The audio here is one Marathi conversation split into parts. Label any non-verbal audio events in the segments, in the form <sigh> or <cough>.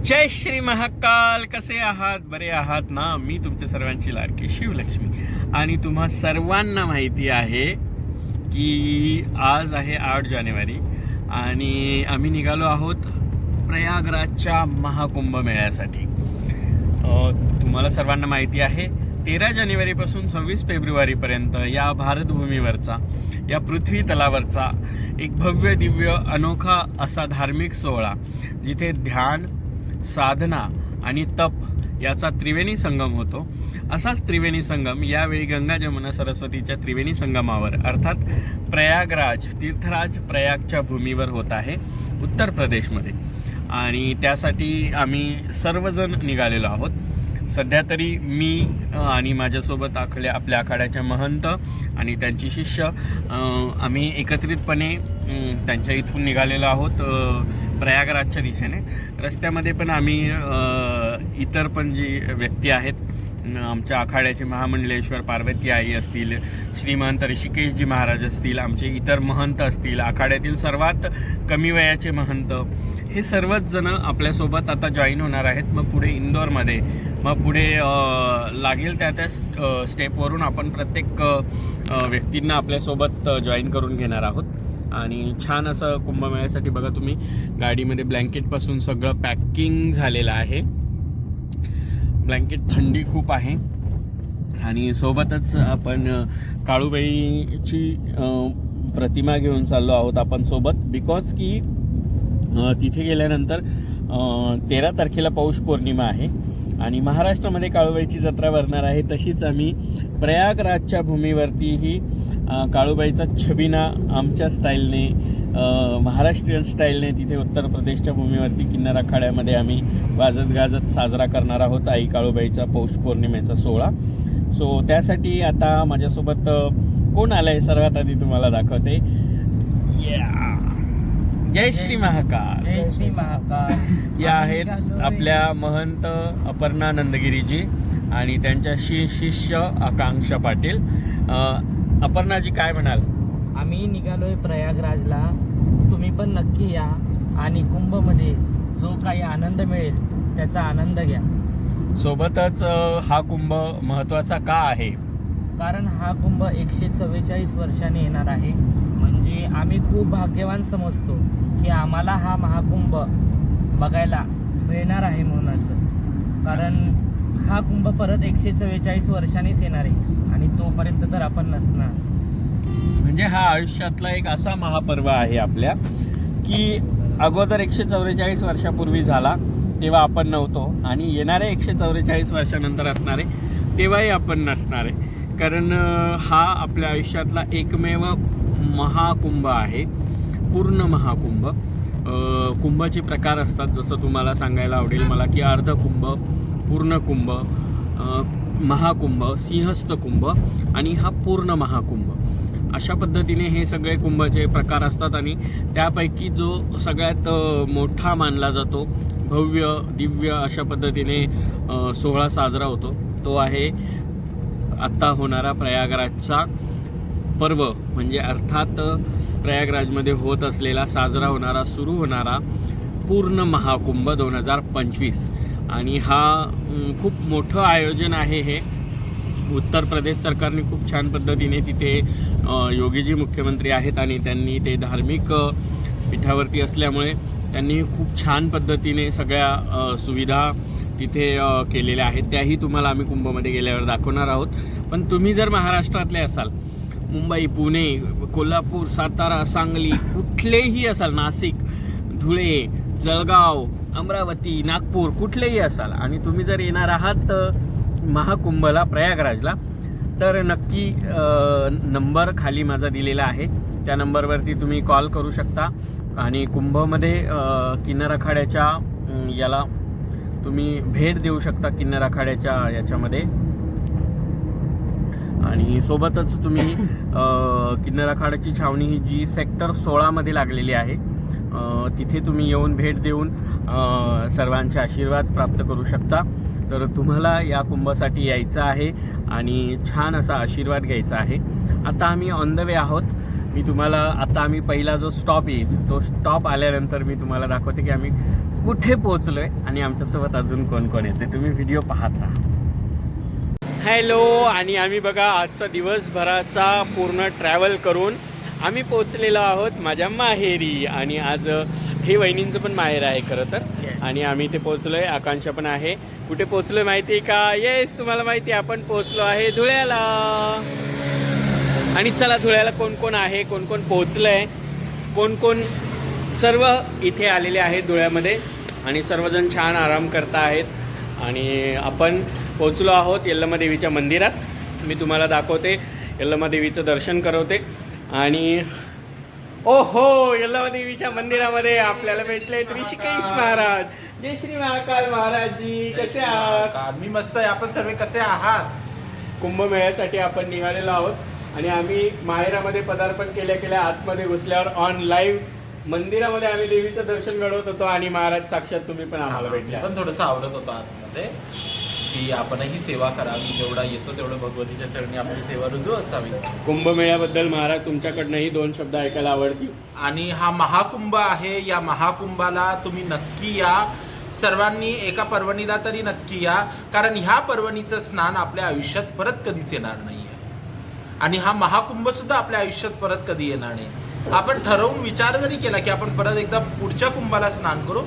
जय श्री महाकाल. कसे आहात? बरे आहात ना? मी तुमच्या सर्वांची लाडकी शिवलक्ष्मी. आणि तुम्हा सर्वांना माहिती आहे की आज आहे आठ जानेवारी आणि आम्ही निघालो आहोत प्रयागराजच्या महाकुंभ मेळ्यासाठी. तुम्हाला सर्वांना माहिती आहे तेरा जानेवारीपासून सव्वीस फेब्रुवारीपर्यंत या भारतभूमीवरचा या पृथ्वी तलावरचा एक भव्य दिव्य अनोखा असा धार्मिक सोहळा जिथे ध्यान साधना आणि तप याचा त्रिवेणी संगम होतो. असाच त्रिवेणी संगम यावेळी गंगा जमुना सरस्वतीच्या त्रिवेणी संगमावर अर्थात प्रयागराज तीर्थराज प्रयागच्या भूमीवर होत आहे उत्तर प्रदेशमध्ये. आणि त्यासाठी आम्ही सर्वजण निघालेलो आहोत. सध्या तरी मी आणि माझ्यासोबत आखल्या आपल्या आखाड्याच्या महंत आणि त्यांची शिष्य आम्ही एकत्रितपणे त्यांच्या इथून निघालेलो आहोत प्रयागराजच्या दिशेने. रस्त्यामध्ये पण आम्ही इतर पण जी व्यक्ती आहेत आमच्या आखाड्याचे महामंडलेश्वर पार्वती आई असतील श्रीमंत ऋषिकेशजी महाराज असतील आमचे इतर महंत असतील आखाड्यातील सर्वात कमी वयाचे महंत हे सर्वच जण आपल्यासोबत आता जॉईन होणार आहेत. मग पुढे इंदोरमध्ये मग पुढे लागेल त्या त्या स्टेपवरून आपण प्रत्येक व्यक्तींना आपल्यासोबत जॉईन करून घेणार आहोत. आणि छान असं कुंभमेळ्यासाठी बघा तुम्ही गाडीमध्ये ब्लँकेटपासून सगळं पॅकिंग झालेलं आहे. ब्लँकेट थंडी खूप आहे. आणि सोबतच आपण काळूबाईची प्रतिमा घेऊन चाललो आहोत आपण सोबत. बिकॉज की तिथे गेल्यानंतर तेरा तारखेला पौष पौर्णिमा आहे. आणि महाराष्ट्रामध्ये काळूबाईची जत्रा भरणार आहे. तशीच आम्ही प्रयागराजच्या भूमीवरतीही काळूबाईचा छबिना आमच्या स्टाईलने महाराष्ट्रीयन स्टाईलने तिथे उत्तर प्रदेशच्या भूमीवरती किन्नर आखाड्यामध्ये आम्ही वाजत गाजत साजरा करणार आहोत आई काळूबाईचा पौष पौर्णिमेचा सोहळा. सो त्यासाठी आता माझ्यासोबत कोण आलं आहे सर्वात आधी तुम्हाला दाखवते. जय श्री महाकाल. जय श्री महाकाल. <laughs> या आहेत आपल्या महंत अपर्णा नंदगिरीजी आणि त्यांच्याशी शिष्य आकांक्षा पाटील. अपर्णाजी काय म्हणाल? आम्ही निघालोय प्रयागराजला. तुम्ही पण नक्की या आणि कुंभमध्ये जो काही आनंद मिळेल त्याचा आनंद घ्या. सोबतच हा कुंभ महत्त्वाचा का आहे? कारण हा कुंभ एकशे चव्वेचाळीस वर्षांनी येणार आहे. म्हणजे आम्ही खूप भाग्यवान समजतो की आम्हाला हा महाकुंभ बघायला मिळणार आहे म्हणून असं. कारण हा कुंभ परत एकशे चव्वेचाळीस वर्षांनीच येणार आहे. आणि तोपर्यंत तर आपण नसणार. म्हणजे हा आयुष्यातला एक असा महापर्व आहे आपल्या की अगोदर एकशे चौवेचाळीस वर्षापूर्वी झाला तेव्हा आपण नव्हतो. आणि येणारे एकशे चौवेचाळीस वर्षानंतर असणारे तेव्हाही आपण नसणारे. कारण हा आपल्या आयुष्यातला एकमेव महाकुंभ आहे. पूर्ण महाकुंभ. कुंभाचे प्रकार असतात. जसं तुम्हाला सांगायला आवडेल मला की अर्धकुंभ पूर्ण कुंभ महाकुंभ सिंहस्थ कुंभ आणि हा पूर्ण महाकुंभ. अशा पद्धतीने हे सगळे कुंभाचे प्रकार असतात आणि त्यापैकी जो सगळ्यात मोठा मानला जातो भव्य दिव्य अशा पद्धतीने सोहळा साजरा होतो तो आहे आत्ता होणारा प्रयागराजचा पर्व. म्हणजे अर्थात प्रयागराजमध्ये होत असलेला साजरा होणारा सुरू होणारा पूर्ण महाकुंभ दोन हजार पंचवीस. आणि हा खूप मोठं आयोजन आहे हे. उत्तर प्रदेश सरकारने खूप छान पद्धतीने तिथे योगीजी मुख्यमंत्री आहेत आणि त्यांनी ते धार्मिक पीठावरती असल्यामुळे त्यांनी खूप छान पद्धतीने सगळ्या सुविधा तिथे केलेल्या आहेत. त्याही तुम्हाला आम्ही कुंभमध्ये गेल्यावर दाखवणार आहोत. पण तुम्ही जर महाराष्ट्रातले असाल मुंबई पुणे कोल्हापूर सातारा सांगली कुठलेही असाल नाशिक धुळे जळगाव अमरावती नागपूर कुठलेही असाल आणि तुम्ही जर येणार आहात महाकुंभला प्रयागराजला तर नक्की नंबर खाली माझा दिलेला आहे. त्या नंबरवरती तुम्ही कॉल करू शकता आणि कुंभमध्ये किन्नर आखाड्याच्या याला तुम्ही भेट देऊ शकता किन्नर आखाड्याच्या याच्यामध्ये. आणि सोबतच तुम्ही किन्नर आखाड्याची छावणी ही जी सेक्टर सोळामध्ये लागलेली आहे तिथे तुम्ही येऊन भेट देऊन सर्वांचे आशीर्वाद प्राप्त करू शकता. तर तुम्हाला या कुंभासाठी यायचं आहे आणि छान असा आशीर्वाद घ्यायचा आहे. आता आम्ही ऑन द वे आहोत. मी तुम्हाला आता आम्ही पहिला जो स्टॉप येईल तो स्टॉप आल्यानंतर मी तुम्हाला दाखवते की आम्ही कुठे पोहोचलोय आणि आमच्यासोबत अजून कोण कोण येते. तुम्ही व्हिडिओ पाहत राहा. हॅलो आणि आम्ही बघा आजचा दिवसभराचा पूर्ण ट्रॅव्हल करून आम्ही पोचलेलो आहोत माझ्या माहेरी आणि आज हे वहिनींचं पण माहेर आहे खरं तर. आणि आम्ही इथे पोचलोय आकांक्षा पण आहे. कुठे पोचलोय माहिती आहे का? येस तुम्हाला माहिती आहे आपण पोचलो आहे धुळ्याला. आणि चला धुळ्याला कोण कोण आहे कोण कोण पोचलंय कोण कोण सर्व इथे आलेले आहेत धुळ्यामध्ये. आणि सर्वजण छान आराम करता आहेत. आणि आपण पोचलो आहोत यल्लमा देवीच्या मंदिरात. मी तुम्हाला दाखवते यल्लमा देवीचं दर्शन करवते. आणि ओ हो यल्लमा देवीच्या मंदिरामध्ये आपल्याला भेटले ऋषिकेश महाराज. जय श्री महाकाल महाराजजी कसे आहात. मी मस्त आहे. आपण सर्व कसे आहात? कुंभमेळ्यासाठी आपण निघालेलो आहोत. आणि आम्ही माहेरामध्ये पदार्पण केल्या केल्या आतमध्ये घुसल्यावर ऑन लाईव्ह मंदिरामध्ये आम्ही देवीचं दर्शन घडवत होतो आणि महाराज साक्षात तुम्ही पण आम्हाला मी भेटल्या. पण थोडस आवडत होतो आतमध्ये. की आपणही सेवा करावी जेवढा येतो तेवढं भगवतीच्या चरणी आपली सेवा रुजू असावी. कुंभमेळ्याबद्दल महाराज तुमच्याकडनंही दोन शब्द ऐकायला आवडतील. आणि हा महाकुंभ आहे या महाकुंभाला तुम्ही नक्की या. सर्वांनी एका पर्वणीला तरी नक्की या कारण ह्या पर्वणीचं स्नान आपल्या आयुष्यात परत कधीच येणार नाहीये. आणि हा महाकुंभ सुद्धा आपल्या आयुष्यात परत कधी येणार नाही. आपण ठरवून विचार जरी केला की आपण परत एकदा पुढच्या कुंभाला स्नान करू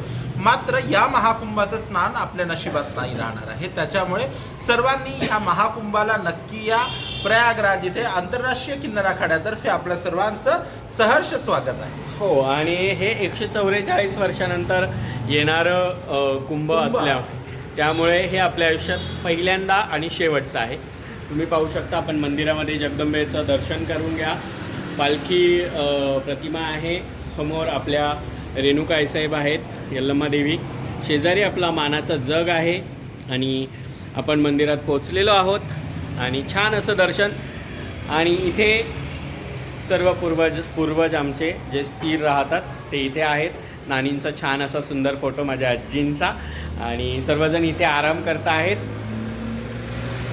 मात्र या महाकुंभाचं स्नान आपल्या नशिबात नाही राहणार आहे. त्याच्यामुळे सर्वांनी ह्या महाकुंभाला नक्की या प्रयागराज इथे आंतरराष्ट्रीय किन्नर आखाड्यातर्फे आपल्या सर्वांचं सहर्ष स्वागत आहे. हो आणि हे एकशे चौवेचाळीस वर्षानंतर येणारं कुंभ. असल्या त्यामुळे हे आपल्या आयुष्यात पहिल्यांदा आणि शेवटचं आहे. तुम्ही पाहू शकता आपण मंदिरामध्ये जगदंबेचं दर्शन करून घ्या. पालखी प्रतिमा आहे. समोर आपल्या रेणुका आईसाहेब आहेत यल्लम्मा देवी शेजारी आपला मानाचा जग आहे आणि आपण मंदिरात पोचलेलो आहोत आणि छान असं दर्शन. आणि इथे सर्व पूर्वज पूर्वज आमचे जे स्थिर राहतात ते इथे आहेत. नानींचा छान असा सुंदर फोटो माझ्या आजींचा. आणि सर्वजण इथे आराम करत आहेत.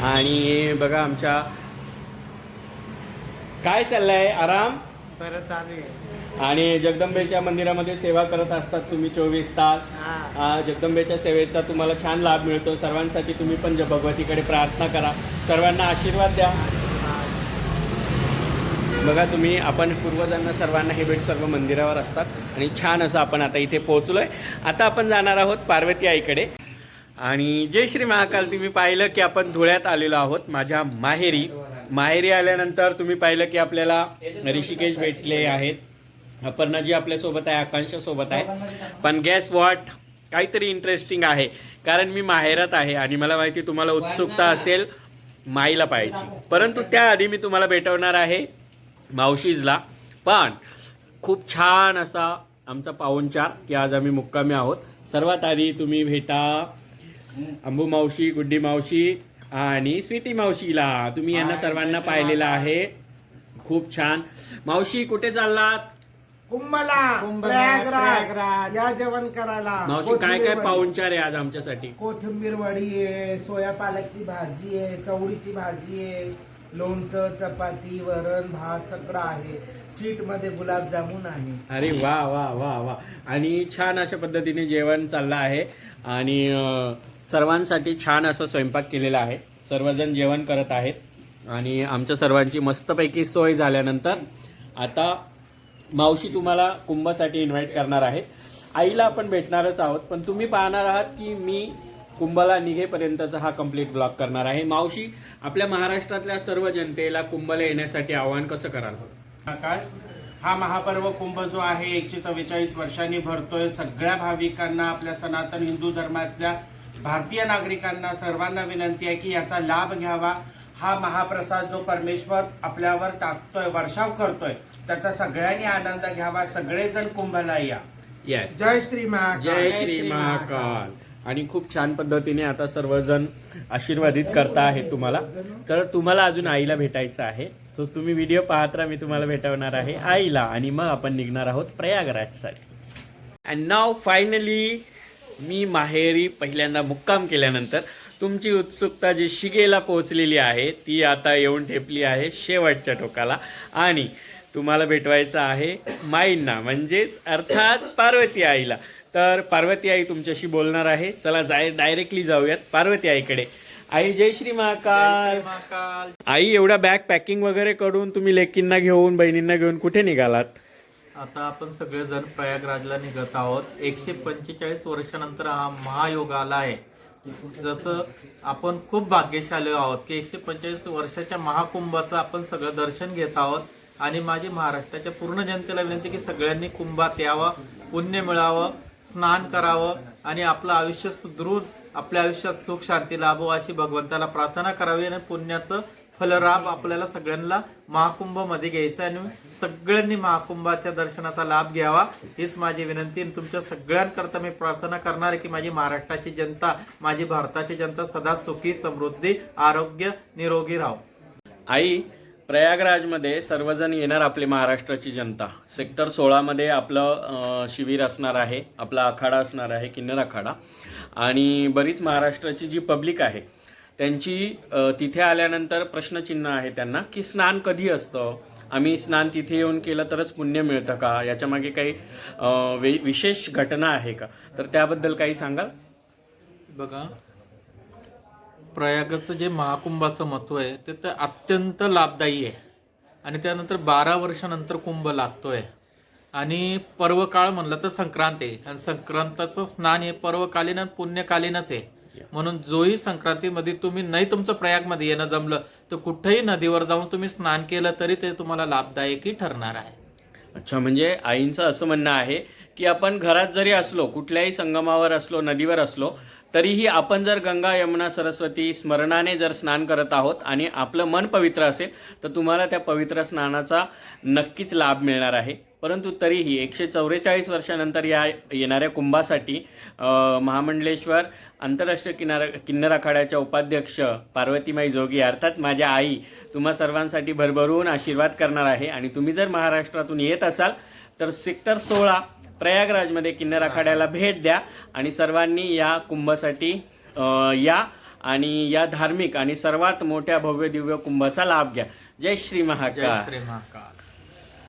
आणि बघा आमच्या काय चाललं आहे आराम? परत आले. आणि जगदंबेच्या मंदिरामध्ये सेवा करत असतात तुम्ही चोवीस तास. आ, जगदंबेच्या सेवेचा तुम्हाला छान लाभ मिळतो. सर्वांसाठी तुम्ही पण ज- भगवतीकडे प्रार्थना करा. सर्वांना आशीर्वाद द्या. बघा तुम्ही आपण पूर्वजांना सर्वांना हे भेट सर्व मंदिरावर असतात. आणि छान असं आपण आता इथे पोहोचलोय. आता आपण जाणार आहोत पार्वती आईकडे. आणि जय श्री महाकाल तुम्ही पाहिलं की आपण धुळ्यात आलेलो आहोत. माझ्या माहेरी. माहेरी आल्यानंतर तुम्ही पाहिलं की आपल्याला ऋषिकेश भेटले आहेत. अपर्णाजी आपल्यासोबत आहे आकांक्षा सोबत आहे. पण गॅस वॉट काहीतरी इंटरेस्टिंग आहे. कारण मी माहेरात आहे आणि मला माहिती तुम्हाला उत्सुकता असेल माईला पाहिजे परंतु त्याआधी मी तुम्हाला भेटवणार आहे मावशीजला. पण खूप छान असा आमचा पाहुणचार की आज आम्ही मुक्कामी आहोत. सर्वात आधी तुम्ही भेटा. अंबू मावशी गुड्डी मावशी आणि स्वीटी मावशीला तुम्ही यांना सर्वांना पाहिलेलं आहे. खूप छान. मावशी कुठे चाललात? कुंभला प्रयागराज या जेवण करायला. मावशी काय काय कोथिंबीर वडी. पाहुणचार आहे आज आमच्यासाठी? कोथिंबीर वडी आहे सोया पालकची भाजी आहे चवळीची भाजी आहे लोणचं चपाती वरण भात सगळं आहे. स्वीटमध्ये गुलाबजामुन आहे. अरे वा वा वा वा. आणि छान अशा पद्धतीने जेवण चाललं आहे. आणि अं, सर्वांसाठी छान असं स्वयंपाक केलेला आहे. सर्वजण जेवण करत आहेत. आणि आमच्या सर्वांची मस्तपैकी सोय झाल्यानंतर आता मावशी तुम्हाला कुंभसाठी इन्व्हाइट करणार आहे. आईला आपण भेटणारच आहोत पण तुम्ही पाहणार आहात की मी कुंभला निघेपर्यंतचा हा कंप्लीट ब्लॉग करणार आहे. मावशी आपल्या महाराष्ट्रातल्या सर्व जनतेला कुंभला येण्यासाठी आवाहन कसं कराल? महाकाल हा महापर्व कुंभ जो आहे एकशे चव्वेचाळीस वर्षांनी भरतोय. सगळ्या भाविकांना आपल्या सनातन हिंदू धर्मातल्या भारतीय नागरिकांना सर्वांना विनंती आहे की याचा लाभ घ्यावा. हा महाप्रसाद जो परमेश्वर आपल्यावर टाकतोय वर्षाव करतोय त्याचा सगळ्यांनी आनंद घ्यावा. सगळेजण कुंभला या येस जय श्री महाकाल. जय श्री महाकाल. आणि खूप छान पद्धतीने आता सर्वजण आशीर्वादित करता आहे तुम्हाला. तर तुम्हाला अजून आईला भेटायचं आहे. तो तुम्ही व्हिडिओ पाहत राहा मी तुम्हाला भेटवणार आहे आईला. आणि मग आपण निघणार आहोत प्रयागराजसाठी. अँड नाव फायनली मी माहेरी पहिल्यांदा मुक्काम केल्यानंतर तुमची उत्सुकता जी शिगेला पोहोचलेली आहे ती आता येऊन ठेपली आहे शेवटच्या टोकाला. आणि तुम्हाला भेटवायचं आहे माईंना म्हणजेच अर्थात पार्वती आईला. तर पार्वती आई तुमच्याशी बोलणार आहे. चला जाय डायरेक्टली जाऊयात पार्वती आईकडे. आई जय श्री महाकाल. आई एवढा बॅग पॅकिंग वगैरे करून तुम्ही लेकींना घेऊन बहिणींना घेऊन कुठे निघालात? आता आपण सगळेजण प्रयागराजला निघत आहोत. एकशे पंचेचाळीस वर्षानंतर हा महायोग आला आहे. जसं आपण खूप भाग्यशाली आहोत की एकशे पंचेचाळीस वर्षाच्या महाकुंभाचं आपण सगळं दर्शन घेत आहोत. आणि माझी महाराष्ट्राच्या पूर्ण जनतेला विनंती की सगळ्यांनी कुंभात यावं पुण्य मिळावं स्नान करावं आणि आपलं आयुष्य सुधरून आपल्या आयुष्यात सुख शांती लाभो अशी भगवंताला प्रार्थना करावी आणि पुण्याचं फलराब आपल्याला सगळ्यांना महाकुंभमध्ये घ्यायचा आणि सगळ्यांनी महाकुंभाच्या दर्शनाचा लाभ घ्यावा. हीच माझी विनंती आणि तुमच्या सगळ्यांकरता मी प्रार्थना करणार आहे की माझी महाराष्ट्राची जनता माझी भारताची जनता सदा सुखी समृद्धी आरोग्य निरोगी राहो. आई प्रयागराजमध्ये सर्वजण येणार आपली महाराष्ट्राची जनता. सेक्टर सोळामध्ये आपलं शिबिर असणार आहे आपला आखाडा असणार आहे किन्नर आखाडा. आणि बरीच महाराष्ट्राची जी पब्लिक आहे त्यांची तिथे आल्यानंतर प्रश्नचिन्ह आहे त्यांना की स्नान कधी असतं? आम्ही स्नान तिथे येऊन केलं तरच पुण्य मिळतं का? याच्यामागे काही वे विशेष घटना आहे का? तर त्याबद्दल काही सांगाल? बघा प्रयागाचं जे महाकुंभाचं महत्त्व आहे ते तर अत्यंत लाभदायी आहे. आणि त्यानंतर बारा वर्षानंतर कुंभ लागतोय. आणि पर्वकाळ म्हणलं तर संक्रांत आहे. आणि संक्रांताचं स्नान हे पर्वकालीन आणि पुण्यकालीनच आहे. म्हणून जोही संक्रांतीमध्ये तुम्ही नाही तुमचं प्रयागमध्ये येणं जमलं तर कुठेही नदीवर जाऊन तुम्ही स्नान केलं तरी ते तुम्हाला लाभदायकी ठरणार आहे. अच्छा म्हणजे आईंचं असं म्हणणं आहे की आपण घरात जरी असलो कुठल्याही संगमावर असलो नदीवर असलो तरीही आपण जर गंगा यमुना सरस्वती स्मरणाने जर स्नान करत आहोत आणि आपलं मन पवित्र असेल तर तुम्हाला त्या पवित्र स्नानाचा नक्कीच लाभ मिळणार आहे. परंतु तरीही एकशे चौवेचाळीस वर्षानंतर या येणाऱ्या कुंभासाठी महामंडलेश्वर आंतरराष्ट्रीय किनारा किन्नर आखाड्याच्या उपाध्यक्ष पार्वतीमाई जोगी अर्थात माझ्या आई तुम्हा सर्वांसाठी भरभरून आशीर्वाद करणार आहे. आणि तुम्ही जर महाराष्ट्रातून येत असाल तर सेक्टर सोळा प्रयागराजमध्ये किन्नर आखाड्याला भेट द्या आणि सर्वांनी या कुंभासाठी या आणि या धार्मिक आणि सर्वात मोठ्या भव्य दिव्य कुंभाचा लाभ घ्या. जय श्री जय श्री महाकाल.